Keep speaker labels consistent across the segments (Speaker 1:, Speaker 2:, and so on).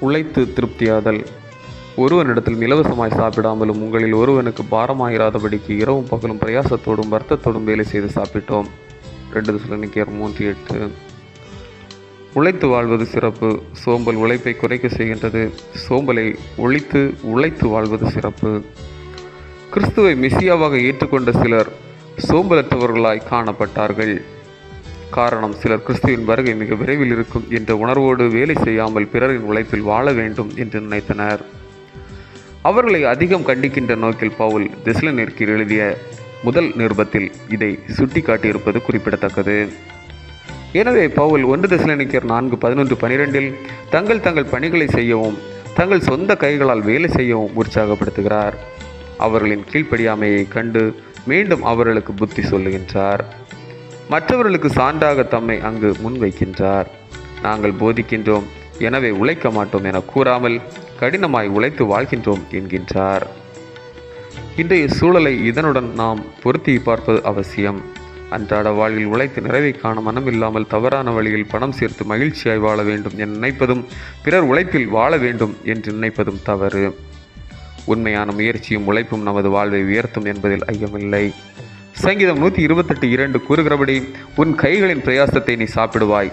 Speaker 1: உழைத்து திருப்தியாதல். ஒருவனிடத்தில் இலவசமாய் சாப்பிடாமலும் உங்களில் ஒருவனுக்கு பாரமாயிராதபடிக்கு இரவும் பகலும் பிரயாசத்தோடும் வருத்தத்தோடும் வேலை செய்து சாப்பிட்டோம். ரெண்டு திசலோனிக்கேயர் மூன்று எட்டு. உழைத்து வாழ்வது சிறப்பு. சோம்பல் உழைப்பை குறைக்க செய்கின்றது. சோம்பலை ஒழித்து உழைத்து வாழ்வது சிறப்பு. கிறிஸ்துவை மிசியாவாக ஏற்றுக்கொண்ட சிலர் சோம்பலற்றவர்களாய் காணப்பட்டார்கள். காரணம் சிலர் கிறிஸ்துவின் வருகை மிக விரைவில் இருக்கும் என்ற உணர்வோடு வேலை செய்யாமல் பிறரின் உழைப்பில் வாழ வேண்டும் என்று நினைத்தனர். அவர்களை அதிகம் கண்டிக்கின்ற நோக்கில் பவுல் திஸ்லனிற்கு எழுதிய முதல் நிருபத்தில் இதை சுட்டிக்காட்டியிருப்பது குறிப்பிடத்தக்கது. எனவே பவுல் ஒன்று திசலனிக்கர் நான்கு பதினொன்று பனிரெண்டில் தங்கள் தங்கள் பணிகளை செய்யவும் தங்கள் சொந்த கைகளால் வேலை செய்யவும் உற்சாகப்படுத்துகிறார். அவர்களின் கீழ்ப்படியாமையை கண்டு மீண்டும் அவர்களுக்கு புத்தி சொல்லுகின்றார். மற்றவர்களுக்கு சான்றாக தம்மை அங்கு முன்வைக்கின்றார். நாங்கள் போதிக்கின்றோம் எனவே உழைக்க மாட்டோம் என கூறாமல் கடினமாய் உழைத்து வாழ்கின்றோம் என்கின்றார். இன்றைய சூழலை இதனுடன் நாம் பொருத்தி பார்ப்பது அவசியம். அன்றாட வாழ்வில் உழைத்து நிறைவை காண மனமில்லாமல் தவறான வழியில் பணம் சேர்த்து மகிழ்ச்சியாய் வாழ வேண்டும் என நினைப்பதும் பிறர் உழைப்பில் வாழ வேண்டும் என்று நினைப்பதும் தவறு. உண்மையான முயற்சியும் உழைப்பும் நமது வாழ்வை உயர்த்தும் என்பதில் ஐயமில்லை. சங்கீதம் நூற்றி இருபத்தெட்டு இரண்டு கூறுகிறபடி உன் கைகளின் பிரயாசத்தை நீ சாப்பிடுவாய்.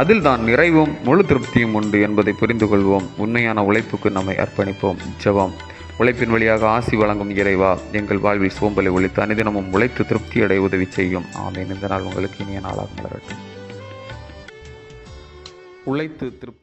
Speaker 1: அதில் தான் நிறைவும் முழு திருப்தியும் உண்டு என்பதை புரிந்து கொள்வோம் உண்மையான உழைப்புக்கு நம்மை அர்ப்பணிப்போம். ஜபம். உழைப்பின் வழியாக ஆசி வழங்கும் இறைவா எங்கள் வாழ்வில் சோம்பலை ஒழித்து அனுதினமும் உழைத்து திருப்தி அடைய உதவி செய்யும். ஆமேன். இந்த நாள் உங்களுக்கு இனிய நாளாக மலரட்டும். உழைத்து திருப்தி